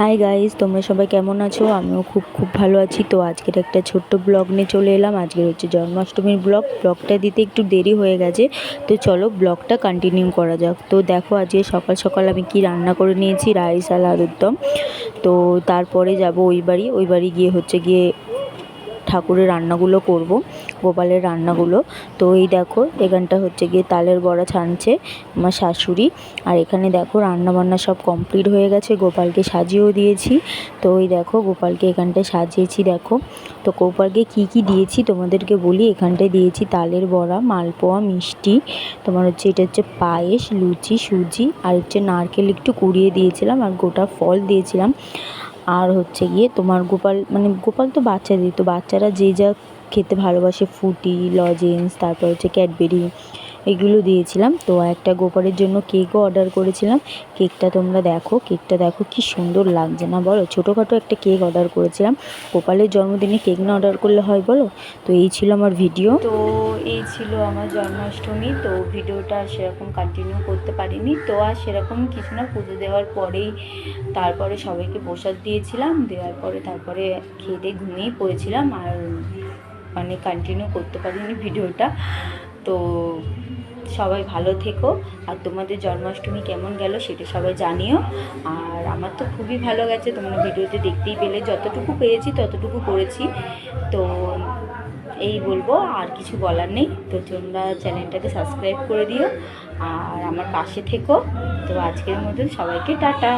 Hi guys তোমরা সবাই কেমন আছো? আমিও খুব খুব ভালো আছি। তো আজকের একটা ছোট্ট ব্লগ নিয়ে চলে এলাম। আজকের হচ্ছে জন্মাষ্টমীর ব্লগ ব্লগটা দিতে একটু দেরি হয়ে গেছে। তো চলো ব্লগটা কন্টিনিউ করা যাক। তো দেখো, আজকে সকাল সকাল আমি কি রান্না করে নিয়েছি? রাইস আর আলুর দম তো তারপরে যাব ওই বাড়ি। ওই বাড়ি গিয়ে হচ্ছে গিয়ে ঠাকুরের রান্নাগুলো করব, গোপালের রান্নাগুলো। তো এই দেখো, এখানটা হচ্ছে গিয়ে তালের বড়া ছানছে আমার শাশুড়ি। আর এখানে দেখো রান্না বান্না সব কমপ্লিট হয়ে গেছে, গোপালকে সাজিয়েও দিয়েছি। তো ওই দেখো, গোপালকে এখানটায় সাজিয়েছি, দেখো। তো গোপালকে কি কি দিয়েছি তোমাদেরকে বলি, এখানটায় দিয়েছি তালের বড়া, মালপোয়া, মিষ্টি, তোমার হচ্ছে এটা হচ্ছে পায়েস, লুচি, সুজি, আর হচ্ছে নারকেল একটু কুড়িয়ে দিয়েছিলাম, আর গোটা ফল দিয়েছিলাম। আর হচ্ছে গিয়ে তোমার গোপাল মানে গোপাল তো বাচ্চাদের তো বাচ্চারা যে যা খেতে ভালোবাসে ফ্রুটি লজেন্স তারপর হচ্ছে ক্যাডবেরি এগুলো দিয়েছিলাম। তো একটা গোপালের জন্য কেকও অর্ডার করেছিলাম। কেকটা তোমরা দেখো। কেকটা দেখো কি সুন্দর লাগছে না বলো? ছোটোখাটো একটা কেক অর্ডার করেছিলাম। গোপালের জন্মদিনে কেক না অর্ডার করলে হয় বলো? তো এই ছিল আমার ভিডিও তো এই ছিল আমার জন্মাষ্টমী। তো ভিডিওটা সেরকম কন্টিনিউ করতে পারিনি। তো আর সেরকম কিছু না, পুজো দেওয়ার পরেই তারপরে সবাইকে প্রসাদ দিয়েছিলাম। দেওয়ার পরে তারপরে খেয়ে দিয়ে ঘুমিয়েই পড়েছিলাম। আর মানে কন্টিনিউ করতে পারিনি ভিডিওটা তো সবাই ভালো থেকো। আর তোমাদের জন্মাষ্টমী কেমন গেল সেটা সবাই জানিও। আর আমার তো খুবই ভালো গেছে, তোমরা ভিডিওতে দেখতেই পেলে। যতটুকু পেয়েছি ততটুকু করেছি। তো এই বলব, আর কিছু বলার নেই। তো তোমরা চ্যানেলটাকে সাবস্ক্রাইব করে দিও। আর আমার পাশে থেকো। তো আজকের মতন সবাইকে টাটা।